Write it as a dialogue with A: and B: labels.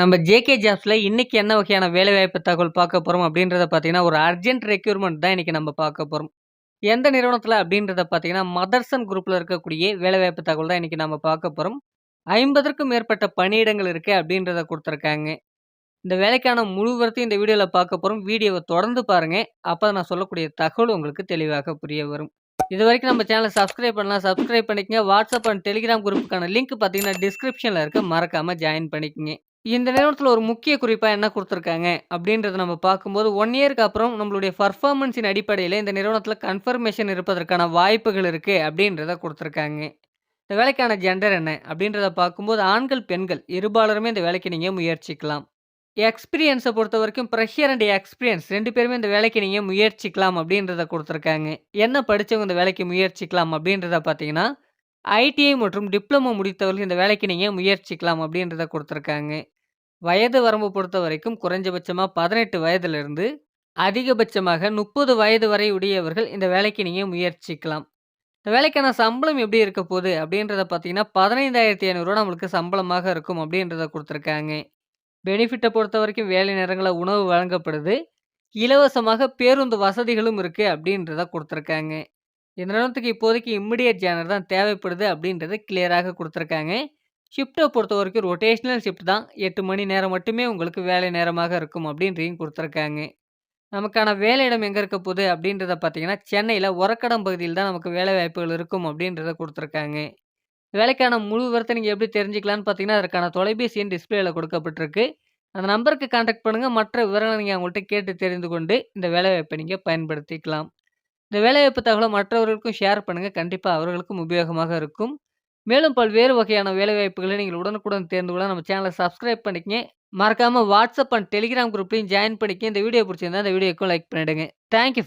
A: நம்ம ஜேகே ஜாப்ஸில் இன்றைக்கி என்ன வகையான வேலைவாய்ப்பு தகவல் பார்க்க போகிறோம் அப்படின்றத பார்த்தீங்கன்னா, ஒரு அர்ஜென்ட் ரெக்யூர்மெண்ட் தான் இன்னைக்கு நம்ம பார்க்க போகிறோம் எந்த நிறுவனத்தில் அப்படின்றத பார்த்தீங்கன்னா, மதர்சன் குரூப்பில் இருக்கக்கூடிய வேலைவாய்ப்பு தகவல் தான் இன்றைக்கி நம்ம பார்க்க போகிறோம் ஐம்பதற்கும் மேற்பட்ட பணியிடங்கள் இருக்குது அப்படின்றத கொடுத்துருக்காங்க இந்த வேலைக்கான முழு இந்த வீடியோவில் பார்க்க போகிறோம் வீடியோவை தொடர்ந்து பாருங்க. அப்போ நான் சொல்லக்கூடிய தகவல் உங்களுக்கு தெளிவாக புரிய வரும். இது வரைக்கும் நம்ம சேனலை சப்ஸ்கிரைப் பண்ணலாம். சப்ஸ்கிரைப் பண்ணிக்கங்க. வாட்ஸ்அப் அண்ட் டெலிகிராம் குரூப்புக்கான லிங்க் பார்த்தீங்கன்னா, டிஸ்கிரிப்ஷனில் இருக்க மறக்காமல் ஜாயின் பண்ணிக்கங்க. இந்த நிறுவனத்தில் ஒரு முக்கிய குறிப்பாக என்ன கொடுத்துருக்காங்க அப்படின்றத நம்ம பார்க்கும்போது, ஒன் இயர்க்கு அப்புறம் நம்மளுடைய பர்ஃபார்மன்ஸின் அடிப்படையில் இந்த நிறுவனத்தில் கன்ஃபர்மேஷன் இருப்பதற்கான வாய்ப்புகள் இருக்குது அப்படின்றத கொடுத்துருக்காங்க இந்த வேலைக்கான ஜெண்டர் என்ன அப்படின்றத பார்க்கும்போது, ஆண்கள், பெண்கள் இருபாலருமே இந்த வேலைக்கு நீங்கள் முயற்சிக்கலாம். எக்ஸ்பீரியன்ஸை பொறுத்த வரைக்கும் ப்ரெஷர் அண்ட் எக்ஸ்பீரியன்ஸ் ரெண்டு பேருமே இந்த வேலைக்கு நீங்கள் முயற்சிக்கலாம் அப்படின்றத கொடுத்துருக்காங்க என்ன படித்தவங்க இந்த வேலைக்கு முயற்சிக்கலாம் அப்படின்றத பார்த்தீங்கன்னா, ஐடிஐ மற்றும் டிப்ளமோ முடித்தவர்கள் இந்த வேலைக்கு நீங்கள் முயற்சிக்கலாம் அப்படின்றத கொடுத்துருக்காங்க வயது வரம்பு பொறுத்த வரைக்கும் குறைஞ்சபட்சமாக பதினெட்டு வயதிலிருந்து அதிகபட்சமாக 30 வயது வரை உடையவர்கள் இந்த வேலைக்கு நீங்கள் முயற்சிக்கலாம். இந்த வேலைக்கான சம்பளம் எப்படி இருக்க போகுது அப்படின்றத பார்த்தீங்கன்னா, பதினைந்தாயிரத்தி ஐநூறுரூவா நம்மளுக்கு சம்பளமாக இருக்கும் அப்படின்றத கொடுத்துருக்காங்க பெனிஃபிட்டை பொறுத்த வரைக்கும் வேலை நேரங்களில் உணவு வழங்கப்படுது. இலவசமாக பேருந்து வசதிகளும் இருக்குது அப்படின்றத கொடுத்துருக்காங்க இந்த நிறுவனத்துக்கு இப்போதைக்கு இம்மிடியட் ஜேனர் தான் தேவைப்படுது அப்படின்றது கிளியராக ஷிஃப்ட்டை பொறுத்த வரைக்கும் ரொட்டேஷனல் ஷிஃப்ட் தான். எட்டு மணி நேரம் மட்டுமே உங்களுக்கு வேலை நேரமாக இருக்கும் அப்படின்றதையும் கொடுத்துருக்காங்க நமக்கான வேலையிடம் எங்கே இருக்க போகுது அப்படின்றத பார்த்தீங்கன்னா, சென்னையில் ஒரக்கடம் பகுதியில் தான் நமக்கு வேலைவாய்ப்புகள் இருக்கும் அப்படின்றத கொடுத்துருக்காங்க வேலைக்கான முழு விவரத்தை நீங்கள் எப்படி தெரிஞ்சுக்கலான்னு பார்த்தீங்கன்னா, அதற்கான தொலைபேசி எண் கொடுக்கப்பட்டிருக்கு. அந்த நம்பருக்கு கான்டாக்ட் பண்ணுங்கள் மற்ற விவரங்களை நீங்கள் அவங்கள்ட்ட கேட்டு தெரிந்து கொண்டு இந்த வேலைவாய்ப்பை நீங்கள் பயன்படுத்திக்கலாம். இந்த வேலைவாய்ப்பு தகவலை மற்றவர்களுக்கும் ஷேர் பண்ணுங்கள் கண்டிப்பாக அவர்களுக்கும் உபயோகமாக இருக்கும். மேலும் பல்வேறு வகையான வேலைவாய்ப்புகளை நீங்கள் உடனுக்குடன் தேர்ந்து கொள்ள நம்ம சேனலை சப்ஸ்கிரைப் பண்ணிக்கங்க. மறக்காமல் வாட்ஸ்அப் அண்ட் டெலிகிராம் குரூப்லையும் ஜாயின் பண்ணிக்கங்க. இந்த வீடியோ பிடிச்சிருந்தா இந்த வீடியோக்கும் லைக் பண்ணிவிடுங்க தேங்க் யூ